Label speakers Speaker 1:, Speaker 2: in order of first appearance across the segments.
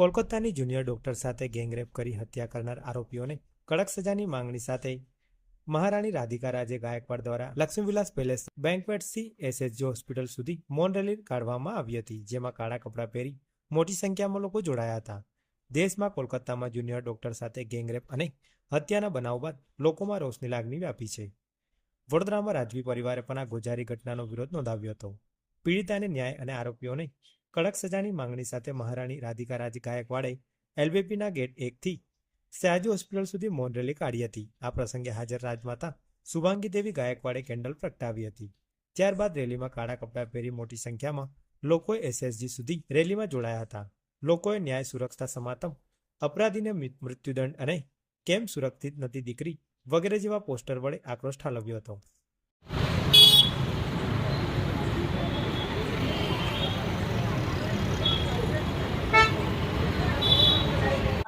Speaker 1: કોલકાતાની junior doctor સાથે gangrape કરી હત્યા કરનાર આરોપીઓને કડક સજાની માંગણી સાથે મહારાણી રાધિકા રાજે ગાયકવાડ દ્વારા લક્ષ્મીવિલાસ પેલેસ બેન્કવેટથી એસએચજી હોસ્પિટલ સુધી મૌન રેલી કાઢવામાં આવી હતી, જેમાં કાળા કપડાં પહેરી મોટી સંખ્યામાં લોકો જોડાયા હતા. દેશમાં કોલકાતામાં જુનિયર ડોક્ટર સાથે ગેંગરેપ અને હત્યાના બનાવ બાદ લોકોમાં રોષની લાગણી વ્યાપી છે. વડોદરામાં રાજવી પરિવારે પણ આ ગોજારી ઘટનાનો વિરોધ નોંધાવ્યો હતો. પીડિતાને ન્યાય અને આરોપીઓને કડક સજાની માંગણી સાથે મહારાણી રાધિકા રાજ ગાયકવાડે એલબીપીના ગેટ એકથી સયાજી હોસ્પિટલ સુધી મૌન રેલી કાઢી હતી. આ પ્રસંગે હાજર રાજમાતા શુભાંગી દેવી ગાયકવાડે કેન્ડલ પ્રગટાવી હતી. ત્યારબાદ રેલીમાં કાળા કપડાં પહેરી મોટી સંખ્યામાં લોકોએ એસએસજી સુધી રેલીમાં જોડાયા હતા. લોકોએ ન્યાય સુરક્ષા સમાતમ, અપરાધીને મૃત્યુદંડ અને કેમ સુરક્ષિત નથી દીકરી વગેરે જેવા પોસ્ટર વડે આક્રોશ ઠાલવ્યો હતો.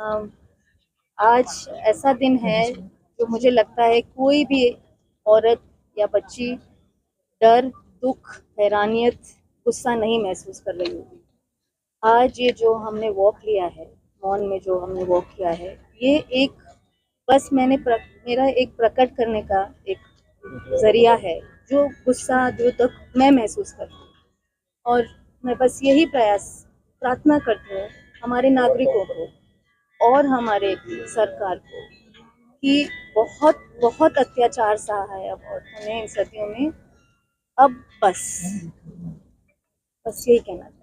Speaker 2: आज ऐसा दिन है जो मुझे लगता है कोई भी औरत या बच्ची डर दुख हैरानियत गुस्सा नहीं महसूस कर रही होगी। आज ये जो हमने वॉक लिया है मौन में जो हमने वॉक किया है ये एक बस मैंने प्र, मेरा एक प्रकट करने का एक ज़रिया है जो गुस्सा जो दुख मैं महसूस करती हूँ। और मैं बस यही प्रयास प्रार्थना करती हूँ हमारे नागरिकों को और हमारे सरकार को कि बहुत बहुत अत्याचार सहा है अब औरतों ने इन सदियों में अब बस बस यही कहना चाहती हूँ।